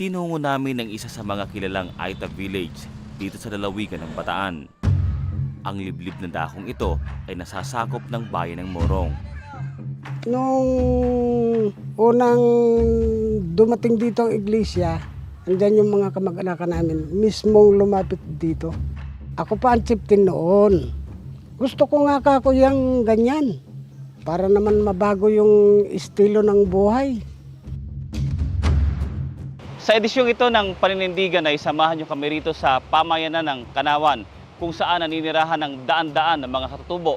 Tinungo namin ang isa sa mga kilalang Aita Village dito sa lalawigan ng Bataan. Ang liblib na dakong ito ay nasasakop ng bayan ng Morong. Nung unang dumating dito ang iglesia, andyan yung mga kamag-anakan namin, mismong lumapit dito. Ako pa ang chieftain noon. Gusto ko nga kako yung ganyan. Para naman mabago yung estilo ng buhay. Sa edisyong ito ng paninindigan ay samahan nyo kami rito sa pamayanan ng Kanawan kung saan naninirahan ng daan-daan ng mga katutubo.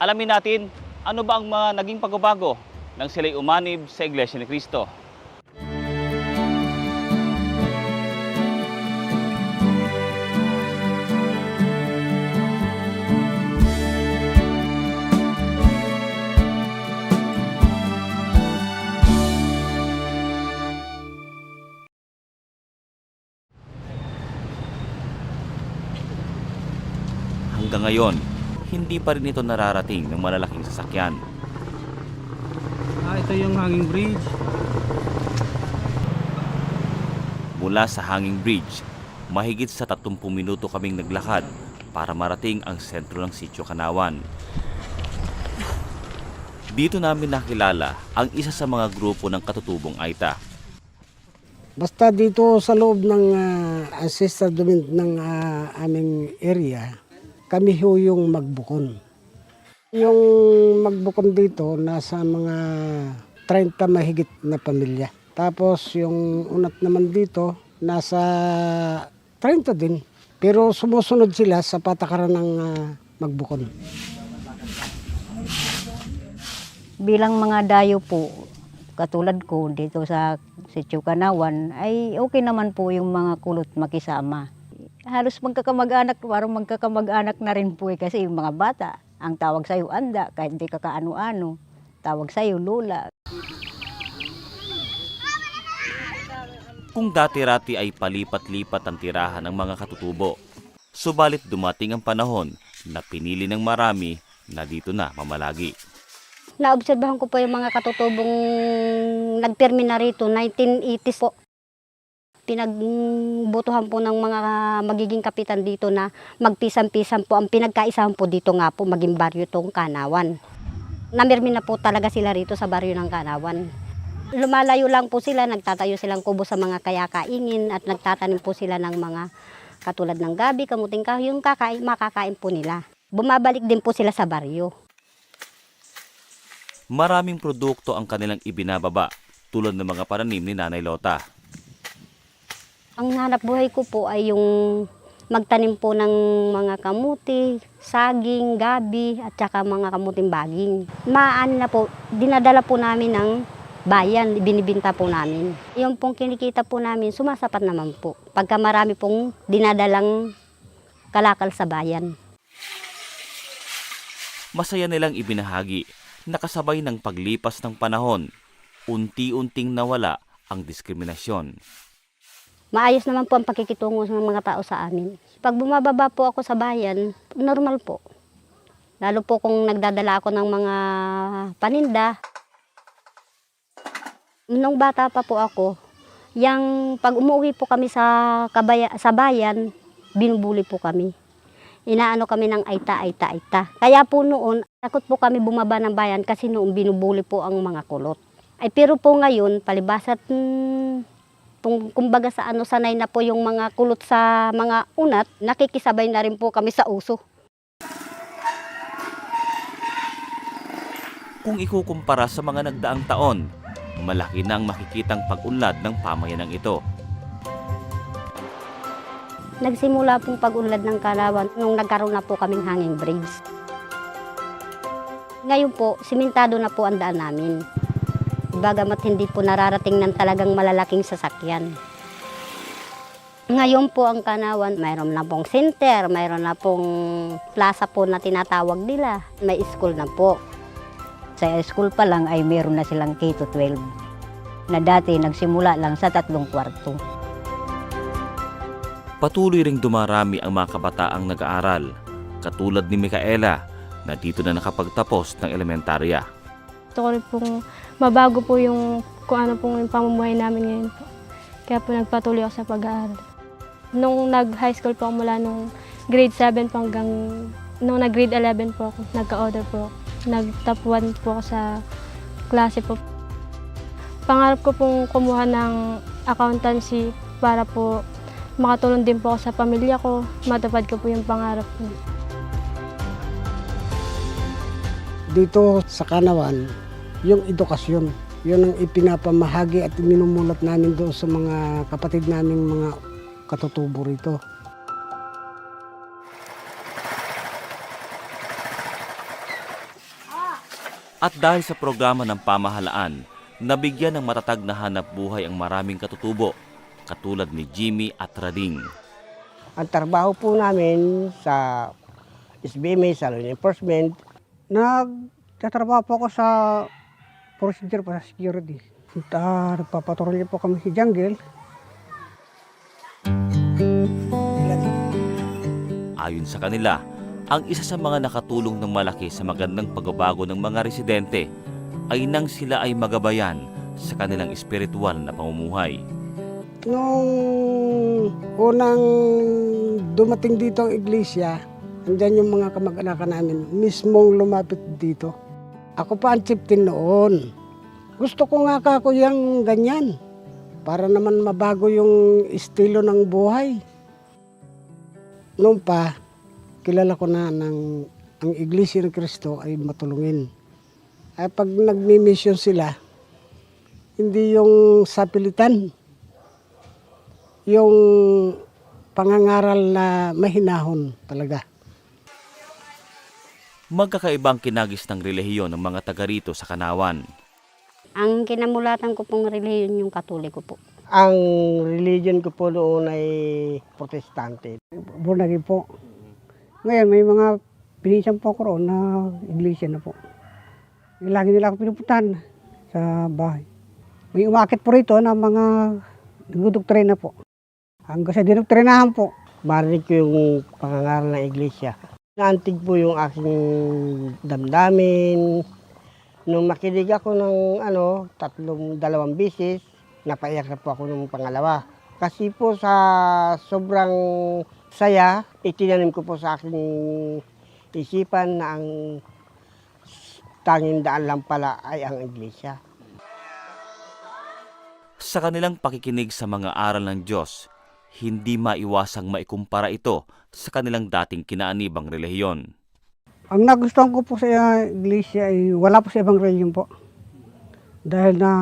Alamin natin ano ba ang mga naging pagbabago nang sila'y umanib sa Iglesia ni Cristo. Ngayon, hindi pa rin ito nararating ng malalaking sasakyan. Ah, ito yung hanging bridge. Mula sa Hanging Bridge, mahigit sa 30 minuto kaming naglakad para marating ang sentro ng Sitio Kanawan. Dito namin nakilala ang isa sa mga grupo ng katutubong Aita. Basta dito sa loob ng uh, ancestral domain ng ah, aming area, kami ho yung magbukon. Yung magbukon dito, nasa mga 30 mahigit na pamilya. Tapos yung unat naman dito, nasa 30 din. Pero sumusunod sila sa patakaran ng ah, magbukon. bilang mga dayo po, katulad ko dito sa Sitio Kanawan, ay okay naman po yung mga kulot makisama. Halos magkakamag-anak, parang magkakamag-anak na rin po eh, kasi yung mga bata, ang tawag sa'yo anda, kahit hindi ka kaano-ano, tawag sa'yo lula. Kung dati-rati ay palipat-lipat ang tirahan ng mga katutubo, subalit dumating ang panahon na pinili ng marami na dito na mamalagi. Naobserbahan ko po yung mga katutubong nagpirmi na rito, 1980s po. Pinagbutuhan po ng mga magiging kapitan dito na magpisan-pisan po. Ang pinagkaisahan po dito nga po, maging baryo tong Kanawan. Namirmi na po talaga sila rito sa baryo ng Kanawan. Lumalayo lang po sila, nagtatayo silang kubo sa mga kayakaingin at nagtatanim po sila ng mga katulad ng gabi, kamuting kahoy, yung kakain, makakain po nila. Bumabalik din po sila sa baryo. Maraming produkto ang kanilang ibinababa tulad ng mga pananim ni Nanay Lota. Ang hanap buhay ko po ay yung magtanim po ng mga kamuti, saging, gabi, at saka mga kamuting baging. Maan na po, dinadala po namin ng bayan, binibinta po namin. Yung pong kinikita po namin, sumasapat naman po. Pagka marami pong dinadalang kalakal sa bayan. Masaya nilang ibinahagi na kasabay ng paglipas ng panahon, unti-unting nawala ang diskriminasyon. Maayos naman po ang pakikitungo ng mga tao sa amin. Pag bumababa po ako sa bayan, normal po. Lalo po kung nagdadala ako ng mga paninda. Nung bata pa po ako, yang pag umuwi po kami sa, kabaya, sa bayan, binubuli po kami. Inaano kami ng aita, aita, aita. Kaya po noon, takot po kami bumaba ng bayan kasi noon binubuli po ang mga kulot. Ay pero po ngayon, palibasat hmm, kung kumbaga sa ano sanay na po yung mga kulot sa mga unat, nakikisabay na rin po kami sa uso. Kung ikukumpara sa mga nagdaang taon, malaki na ang makikitang pag-unlad ng pamayanang ito. Nagsimula pong pag-unlad ng Kalawan nung nagkaroon na po kaming hanging bridge. Ngayon po, simentado na po ang daan namin. Bagamat hindi po nararating ng talagang malalaking sasakyan. Ngayon po ang Kanawan, mayroon na pong center, mayroon na pong plaza po na tinatawag nila. May school na po. Sa school pa lang ay meron na silang K-12 na dati nagsimula lang sa tatlong kwarto. Patuloy ring dumarami ang mga kabataang nag-aaral, katulad ni Micaela na dito na nakapagtapos ng elementarya. Gusto ko rin pong mabago po yung kung ano pong yung pamumuhay namin ngayon po. Kaya po nagpatuloy ako sa pag-aaral. Nung nag-high school po ako mula nung grade 7 po hanggang nung nag-grade 11 po ako, nagka-order po ako. Nag-top 1 po ako sa klase po. Pangarap ko pong kumuha ng accountancy para po makatulong din po ako sa pamilya ko, matupad ko po yung pangarap ko. Dito sa Kanawan, yung edukasyon, yun ang ipinapamahagi at minumulat namin doon sa mga kapatid naming mga katutubo rito. At dahil sa programa ng pamahalaan, nabigyan ng matatag na hanap buhay ang maraming katutubo, katulad ni Jimmy at Rading. Ang trabaho po namin sa SBMA, sa law enforcement, nagtatrabaho po ako sa procedure pa sa security. Uh, nagpapatrolya po kami sa jungle. Ayon sa kanila, ang isa sa mga nakatulong ng malaki sa magandang pagbabago ng mga residente ay nang sila ay magabayan sa kanilang espiritual na pamumuhay. Nung unang dumating dito ang iglesia, andyan yung mga kamag-anakan namin, mismong lumapit dito. Ako pa ang chieftain noon. Gusto ko nga kako yung ganyan, para naman mabago yung estilo ng buhay. Noon pa, kilala ko na ng ang Iglesia ng Cristo ay matulungin. Ay pag nagmi-mission sila, hindi yung sapilitan, yung pangangaral na mahinahon talaga. Magkakaibang kinagis ng relihiyon ng mga taga rito sa Kanawan. Ang kinamulatan ko pong reliyon yung katoliko po. Ang religion ko po noon ay protestante. Born po. Ngayon may mga pinisan po ako roon na iglesia na po. Lagi nila ako pinupuntahan sa bahay. May umakit po rito na mga nagdudoktrina po. Hanggang sa dinoktrinahan po. Marinig ko yung pangangaral ng iglesia. Naantig po yung aking damdamin. Nung makinig ako ng ano, tatlong, dalawang bisis, napaiyak na po ako nung pangalawa. Kasi po sa sobrang saya, itinanim ko po sa aking isipan na ang tanging daan lang pala ay ang iglesia. Sa kanilang pakikinig sa mga aral ng Diyos, hindi maiwasang maikumpara ito sa kanilang dating kinaanibang relihiyon. Ang nagustuhan ko po sa iglesia ay wala po sa ibang reliyon po. Dahil na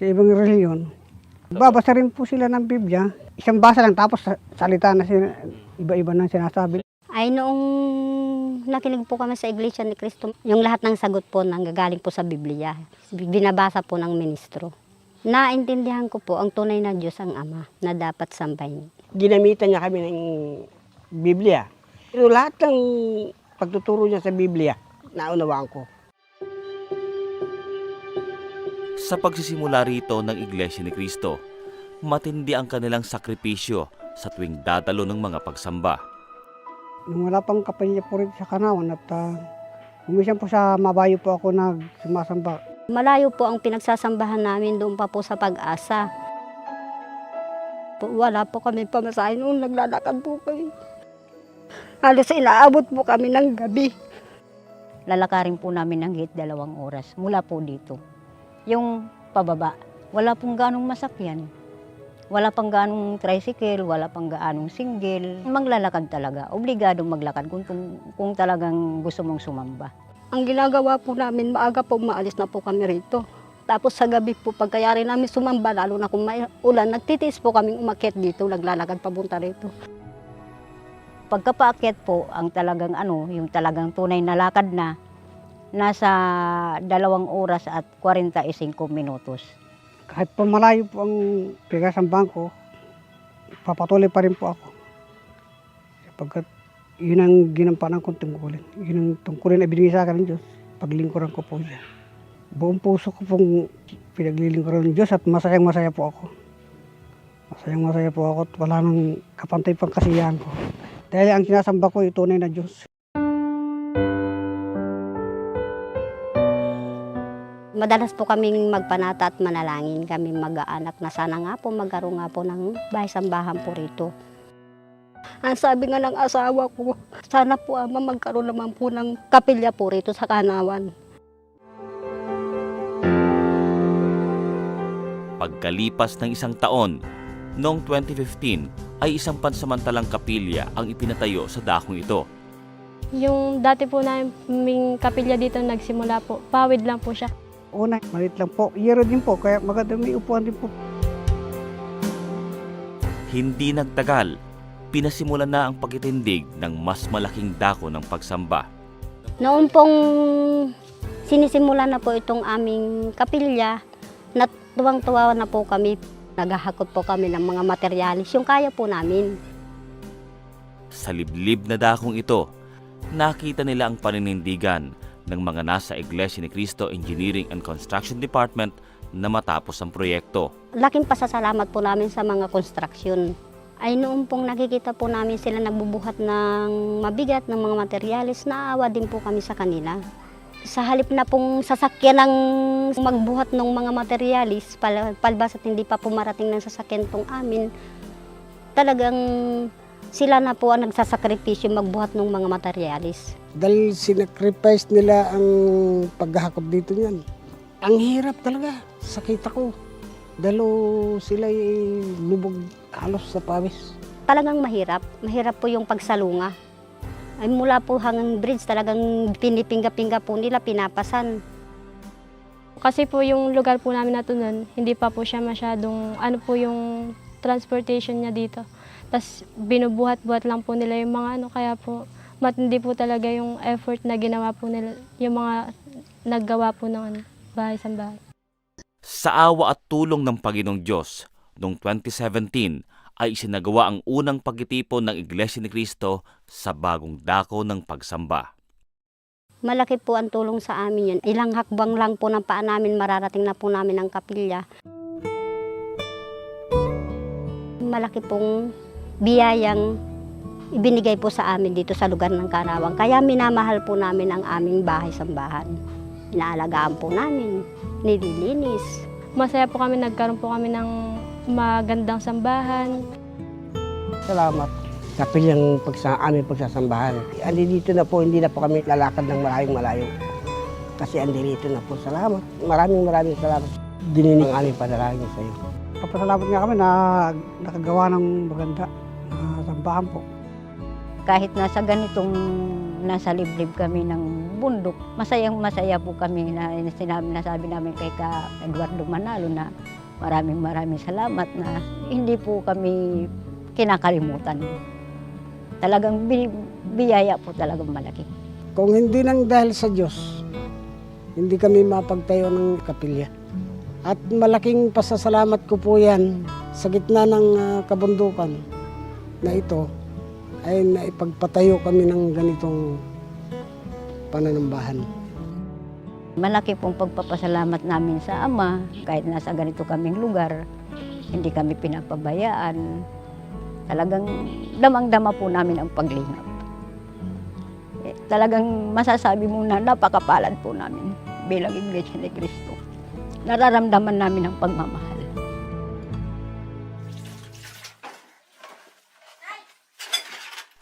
sa ibang reliyon, babasa rin po sila ng Biblia. Isang basa lang tapos sa- salita na sila, iba-iba na sinasabi. Ay noong nakinig po kami sa Iglesia ni Cristo, yung lahat ng sagot po nanggagaling po sa Biblia. Binabasa po ng ministro. Naintindihan ko po ang tunay na Diyos ang Ama na dapat sambahin. Ginamitan niya kami ng Biblia. Pero lahat ng pagtuturo niya sa Biblia, naunawaan ko. Sa pagsisimula rito ng Iglesia ni Cristo, matindi ang kanilang sakripisyo sa tuwing dadalo ng mga pagsamba. Nung wala pang kapalya po rin sa Kanawan at uh, umisan po sa Mabayo po ako nagsumasamba. Malayo po ang pinagsasambahan namin doon pa po sa pag-asa. Po, wala po kami pamasahin noon, naglalakad po kami. Halos inaabot po kami ng gabi. Lalakarin po namin ng hit dalawang oras mula po dito. Yung pababa, wala pong ganong masakyan. Wala pang ganong tricycle, wala pang ganong single. Maglalakad talaga. Obligadong maglakad kung, kung, kung talagang gusto mong sumamba. Ang ginagawa po namin, maaga po maalis na po kami rito. Tapos sa gabi po, pagkayari namin sumamba, lalo na kung may ulan, nagtitiis po kaming umakyat dito, naglalakad papunta rito. Pagkapaakyat po, ang talagang ano, yung talagang tunay na lakad na, nasa dalawang oras at 45 minutos. Kahit pa malayo po ang pinasambahan ko, papatuloy pa rin po ako. Sapagkat yun ang ginampanan kong tungkulin. Yun ang tungkulin na binigay sa akin ng Diyos. Paglingkuran ko po siya. Buong puso ko pong pinaglilingkuran ng Diyos at masayang masaya po ako. Masayang masaya po ako at wala nang kapantay pang kasiyahan ko. Dahil ang sinasamba ko ay tunay na Diyos. Madalas po kaming magpanata at manalangin kami mag-aanak na sana nga po magkaroon nga po ng bahay-sambahan po rito. Ang sabi nga ng asawa ko, sana po ama magkaroon naman po ng kapilya po rito sa Kanawan. Pagkalipas ng isang taon, noong 2015 ay isang pansamantalang kapilya ang ipinatayo sa dakong ito. Yung dati po namin kapilya dito nagsimula po, pawid lang po siya. Una, malit lang po. Yero din po, kaya maganda may upuan din po. Hindi nagtagal, pinasimulan na ang pagtitindig ng mas malaking dako ng pagsamba. Noon pong sinisimula na po itong aming kapilya, natuwang-tuwa na po kami. Naghahakot po kami ng mga materialis, yung kaya po namin. Sa liblib na dakong ito, nakita nila ang paninindigan ng mga nasa Iglesia ni Cristo Engineering and Construction Department na matapos ang proyekto. Laking pasasalamat po namin sa mga construction. Ay noon pong nakikita po namin sila nagbubuhat ng mabigat ng mga materialis, naawa din po kami sa kanila. Sa halip na pong sasakyan ng magbuhat ng mga materialis, pal palbas at hindi pa pumarating ng sasakyan tong amin, talagang sila na po ang nagsasakripisyo magbuhat ng mga materialis. Dahil sinacrifice nila ang paghahakot dito niyan. Ang hirap talaga, sakit ako. Dahil sila lubog halos sa pawis. Talagang mahirap. Mahirap po yung pagsalunga. Ay mula po hanggang bridge talagang pinipingga-pingga po nila, pinapasan. Kasi po yung lugar po namin na to nun, hindi pa po siya masyadong, ano po yung transportation niya dito. Tapos binubuhat-buhat lang po nila yung mga ano, kaya po matindi po talaga yung effort na ginawa po nila, yung mga naggawa po ng ano, bahay sa bahay. Sa awa at tulong ng Panginoong Diyos, noong 2017 ay isinagawa ang unang pagtitipon ng Iglesia ni Cristo sa bagong dako ng pagsamba. Malaki po ang tulong sa amin yun. Ilang hakbang lang po ng paa namin, mararating na po namin ang kapilya. Malaki pong biyayang ibinigay po sa amin dito sa lugar ng Karawang. Kaya minamahal po namin ang aming bahay-sambahan. Inaalagaan po namin, nililinis. Masaya po kami, nagkaroon po kami ng magandang sambahan. Salamat. Kapilyang pagsa, aming pagsasambahan. Andi dito na po, hindi na po kami lalakad ng malayong malayo. Kasi andi dito na po. Salamat. Maraming maraming salamat. Dininig ang aming panalangin sa iyo. Papasalamat nga kami na nakagawa ng maganda na sambahan po. kahit nasa ganitong nasa liblib kami ng bundok, masayang masaya po kami na sinabi nasabi namin kay ka Eduardo Manalo na maraming maraming salamat na hindi po kami kinakalimutan. Talagang bi- biyaya po talagang malaki. Kung hindi nang dahil sa Diyos, hindi kami mapagtayo ng kapilya. At malaking pasasalamat ko po yan sa gitna ng ah, kabundukan na ito ay naipagpatayo kami ng ganitong pananambahan. Malaki pong pagpapasalamat namin sa Ama kahit nasa ganito kaming lugar, hindi kami pinapabayaan. Talagang damang-dama po namin ang paglingap. Eh, talagang masasabi mo na napakapalad po namin bilang Iglesia ni Cristo. Nararamdaman namin ang pagmamahal.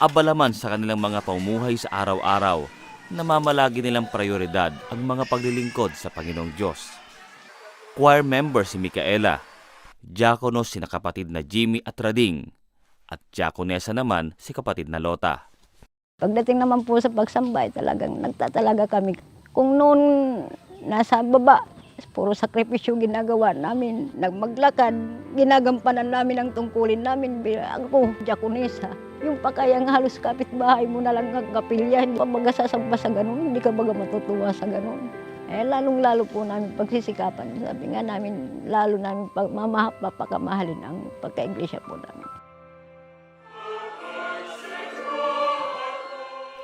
Abala man sa kanilang mga pamumuhay sa araw-araw, namamalagi nilang prioridad ang mga paglilingkod sa Panginoong Diyos. Choir member si Micaela, diakono si kapatid na Jimmy at Rading, at diakonesa naman si kapatid na Lota. Pagdating naman po sa pagsambay, talagang nagtatalaga kami. Kung noon nasa baba, puro sakripisyo ginagawa namin. Nagmaglakad, ginagampanan namin ang tungkulin namin. Ako, diakonesa. Yung pakayang halos kapitbahay mo na lang ang kapilya, hindi ka baga sa ganun, hindi ka baga matutuwa sa ganun. Eh, lalong-lalo po namin pagsisikapan. Sabi nga namin, lalo namin pagmamahap, papakamahalin ang pagka-iglesia po namin.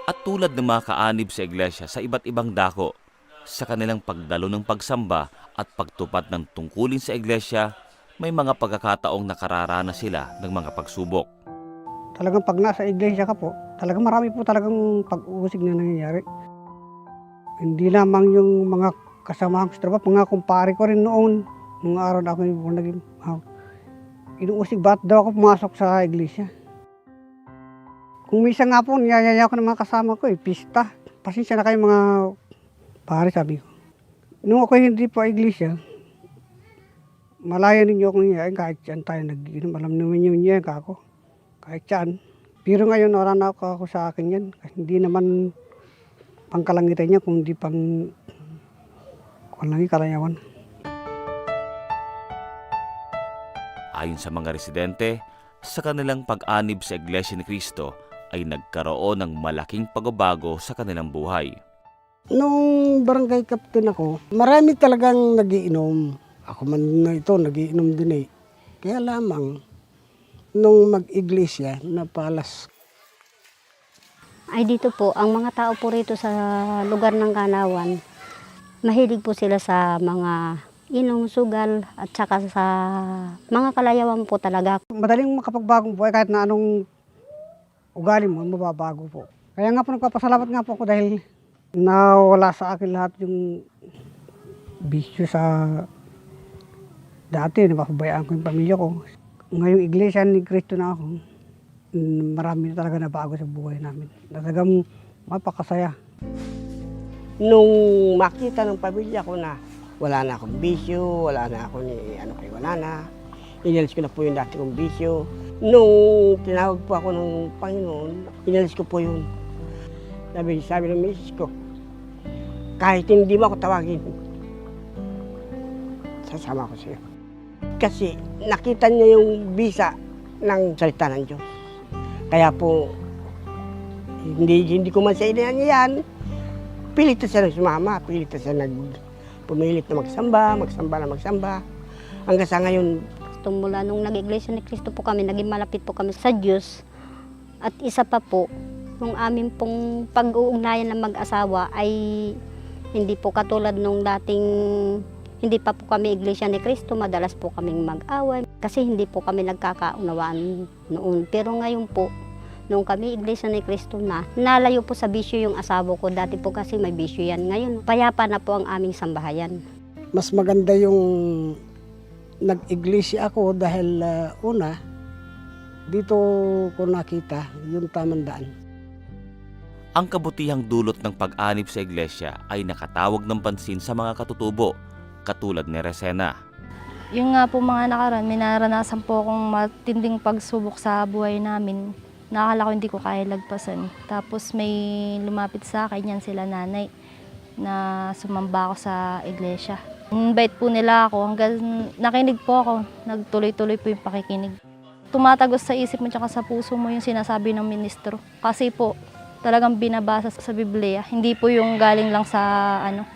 At tulad ng mga kaanib sa iglesia sa iba't ibang dako, sa kanilang pagdalo ng pagsamba at pagtupad ng tungkulin sa iglesia, may mga pagkakataong nakararanas sila ng mga pagsubok. Talagang pag nasa iglesia ka po, talagang marami po talagang pag-uusig na nangyayari. Hindi lamang yung mga kasama ko sa trabaho, mga kumpare ko rin noon. Nung araw na ako yung naging uh, inuusig ba't daw ako pumasok sa iglesia. Kung misa nga po, niyayaya ko ng mga kasama ko eh, pista. Pasensya na kayo mga pare, sabi ko. Nung ako hindi po iglesia, malaya ninyo akong niyayain kahit saan tayo nag-inom. Alam naman yun niya ka ako. Kahit saan. Pero ngayon, wala na ako, ako sa akin yan. Kasi hindi naman pangkalangitan niya, kung hindi pang kulangi kalayawan. Ayon sa mga residente, sa kanilang pag-anib sa Iglesia ni Cristo ay nagkaroon ng malaking pagbabago sa kanilang buhay. Nung barangay captain ako, marami talagang nagiinom. Ako man na ito, nagiinom din eh. Kaya lamang, nung mag-iglesia, napalas. Ay dito po, ang mga tao po rito sa lugar ng Kanawan, mahilig po sila sa mga inom, sugal, at saka sa mga kalayawan po talaga. Madaling makapagbagong buhay kahit na anong ugali mo, mababago po. Kaya nga po nagpapasalamat nga po ako dahil nawala sa akin lahat yung bisyo sa dati, napapabayaan ko yung pamilya ko. Ngayong iglesia ni Cristo na ako, mm, marami na talaga na bago sa buhay namin. Talagang mapakasaya. nung makita ng pamilya ko na wala na akong bisyo, wala na ako ni ano kay wala na. Inalis ko na po yung dati kong bisyo. Nung tinawag po ako ng Panginoon, inalis ko po yun. Sabi, sabi ng misis ko, kahit hindi mo ako tawagin, sasama ko sa'yo. Kasi nakita niya yung bisa ng salita ng Diyos. Kaya po, hindi, hindi ko man sa inaan yan, pilit na siya nang sumama, pilit siya nag pumilit na magsamba, magsamba na magsamba. Hanggang sa ngayon, Gusto mula nung nag-iglesia ni Cristo po kami, naging malapit po kami sa Diyos. At isa pa po, nung amin pong pag-uugnayan ng mag-asawa ay hindi po katulad nung dating hindi pa po kami iglesia ni Cristo, madalas po kaming mag-away kasi hindi po kami nagkakaunawaan noon. Pero ngayon po, nung kami iglesia ni Cristo na, nalayo po sa bisyo yung asawa ko. Dati po kasi may bisyo yan. Ngayon, payapa na po ang aming sambahayan. Mas maganda yung nag-iglesia ako dahil ah, una, dito ko nakita yung tamang daan. Ang kabutihang dulot ng pag-anib sa iglesia ay nakatawag ng pansin sa mga katutubo, katulad ni Resena. Yung nga po mga nakaraan, may naranasan po akong matinding pagsubok sa buhay namin. Nakakala ko hindi ko kaya lagpasan. Tapos may lumapit sa akin yan sila nanay na sumamba ako sa iglesia. Invite po nila ako hanggang nakinig po ako. Nagtuloy-tuloy po yung pakikinig. Tumatagos sa isip mo tsaka sa puso mo yung sinasabi ng ministro. Kasi po talagang binabasa sa Biblia. Hindi po yung galing lang sa ano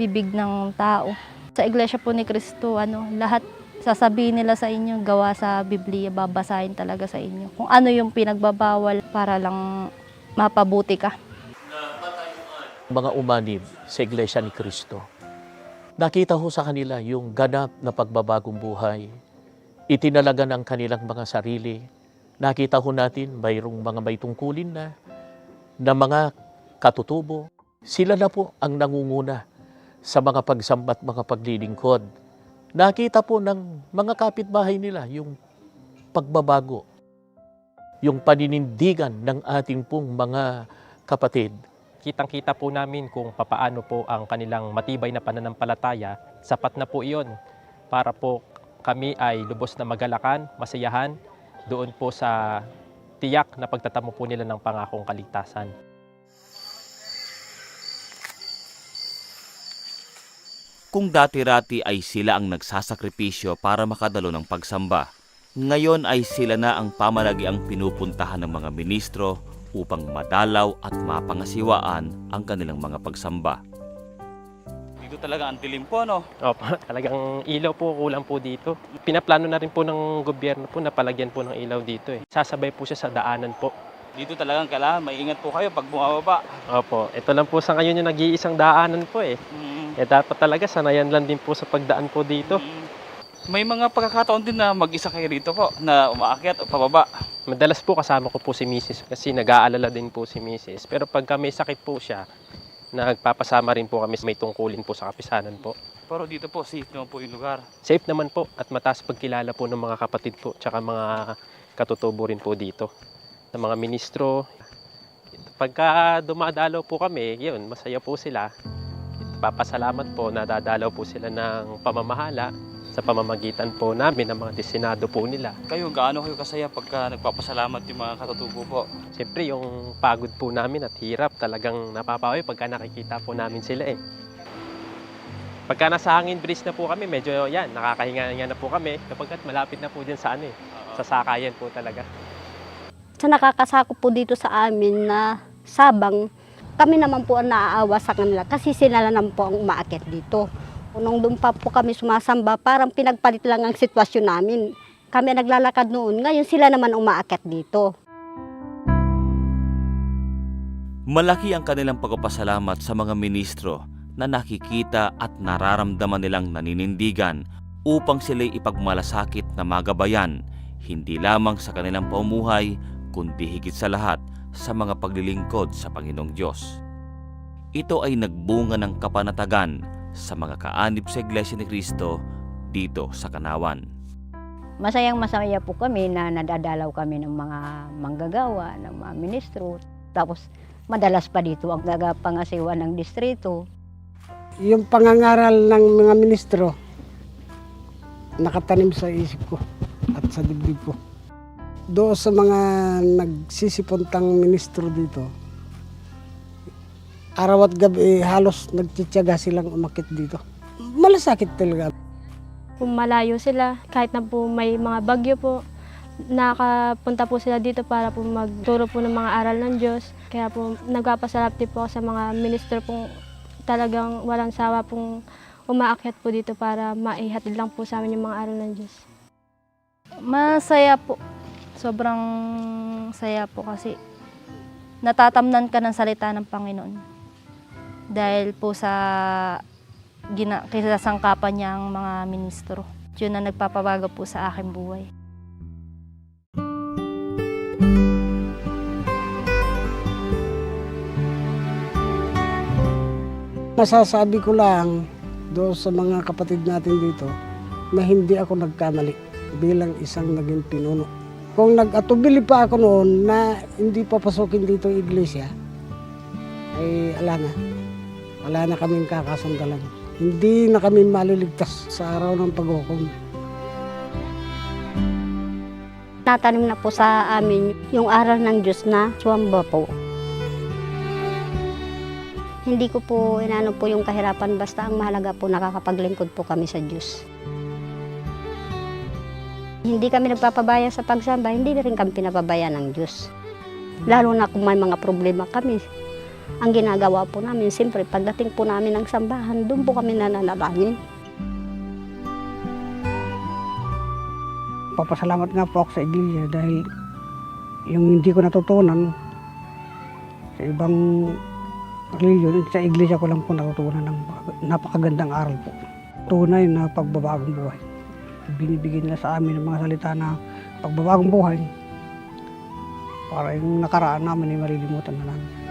bibig ng tao. Sa iglesia po ni Kristo, ano, lahat sasabihin nila sa inyo, gawa sa Biblia, babasahin talaga sa inyo. Kung ano yung pinagbabawal para lang mapabuti ka. mga umanib sa Iglesia ni Kristo. Nakita ho sa kanila yung ganap na pagbabagong buhay. Itinalaga ng kanilang mga sarili. Nakita ho natin mayroong mga may tungkulin na, na mga katutubo. Sila na po ang nangunguna sa mga pagsamba at mga paglilingkod. Nakita po ng mga kapitbahay nila yung pagbabago, yung paninindigan ng ating pong mga kapatid kitang-kita po namin kung papaano po ang kanilang matibay na pananampalataya. Sapat na po iyon para po kami ay lubos na magalakan, masayahan doon po sa tiyak na pagtatamo po nila ng pangakong kaligtasan. Kung dati-rati ay sila ang nagsasakripisyo para makadalo ng pagsamba, ngayon ay sila na ang pamalagiang pinupuntahan ng mga ministro upang madalaw at mapangasiwaan ang kanilang mga pagsamba. Dito talaga ang dilim po, no? Opo, talagang ilaw po kulang po dito. Pinaplano na rin po ng gobyerno po na palagyan po ng ilaw dito eh. Sasabay po siya sa daanan po. Dito talagang kailangan maingat po kayo pag bumababa. Opo, ito lang po sa ngayon yung nag-iisang daanan po eh. Mm, Eh dapat talaga sanayan lang din po sa pagdaan po dito. mm. May mga pagkakataon din na mag-isa kayo rito po, na umaakyat o pababa. Madalas po kasama ko po si Mrs. kasi nag-aalala din po si Mrs. Pero pagka may sakit po siya, Nagpapasama rin po kami may tungkulin po sa kapisanan po. Pero dito po, safe naman po yung lugar. Safe naman po at mataas pagkilala po ng mga kapatid po tsaka mga katutubo rin po dito ng mga ministro. Pagka dumadalaw po kami, yun, masaya po sila. Papasalamat po, nadadalaw po sila ng pamamahala sa pamamagitan po namin ng mga desinado po nila. Kayo, gaano kayo kasaya pagka nagpapasalamat yung mga katutubo po? Siyempre, yung pagod po namin at hirap talagang napapawi pagka nakikita po namin sila eh. Pagka nasa hangin breeze na po kami, medyo yan, nakakahinga-hinga na po kami kapag malapit na po dyan sa ano eh, sa sakayan po talaga. Sa nakakasakop po dito sa amin na sabang, kami naman po ang naaawa sa kanila kasi sila naman po ang umaakit dito. Nung doon pa po kami sumasamba, parang pinagpalit lang ang sitwasyon namin. Kami naglalakad noon, ngayon sila naman umaakit dito. Malaki ang kanilang pagpapasalamat sa mga ministro na nakikita at nararamdaman nilang naninindigan upang sila'y ipagmalasakit na magabayan, hindi lamang sa kanilang paumuhay, kundi higit sa lahat sa mga paglilingkod sa Panginoong Diyos. Ito ay nagbunga ng kapanatagan sa mga kaanib sa Iglesia ni Cristo dito sa Kanawan. Masayang masaya po kami na nadadalaw kami ng mga manggagawa, ng mga ministro. Tapos madalas pa dito ang nagapangasiwa ng distrito. Yung pangangaral ng mga ministro, nakatanim sa isip ko at sa dibdib ko. Doon sa mga nagsisipuntang ministro dito, araw at gabi eh, halos nagtsitsaga silang umakit dito. Malasakit talaga. Kung malayo sila, kahit na po may mga bagyo po, nakapunta po sila dito para po magturo po ng mga aral ng Diyos. Kaya po nagpapasarap din po ako sa mga minister pong talagang walang sawa pong umaakyat po dito para maihatid lang po sa amin yung mga aral ng Diyos. Masaya po. Sobrang saya po kasi natatamnan ka ng salita ng Panginoon. Dahil po sa gina, kinasangkapan niya ang mga ministro. Yun na nagpapabago po sa aking buhay. Masasabi ko lang doon sa mga kapatid natin dito na hindi ako nagkamali bilang isang naging pinuno. Kung nag-atubili pa ako noon na hindi papasukin dito iglesia, ay ala na. Wala na kaming kakasandalan. Hindi na kami maliligtas sa araw ng paghukom. Natanim na po sa amin yung aral ng Diyos na suwamba po. Hindi ko po inano po yung kahirapan basta ang mahalaga po nakakapaglingkod po kami sa Diyos. Hindi kami nagpapabaya sa pagsamba, hindi rin kami pinapabaya ng Diyos. Lalo na kung may mga problema kami. Ang ginagawa po namin, siyempre pagdating po namin ng sambahan, doon po kami nananalangin. Papasalamat nga po ako sa iglesia dahil yung hindi ko natutunan sa ibang religion, sa iglesia ko lang po natutunan ng napakagandang aral po. Tunay na pagbabagong buhay. Binibigyan nila sa amin ng mga salita na pagbabagong buhay para yung nakaraan namin ay malilimutan na namin.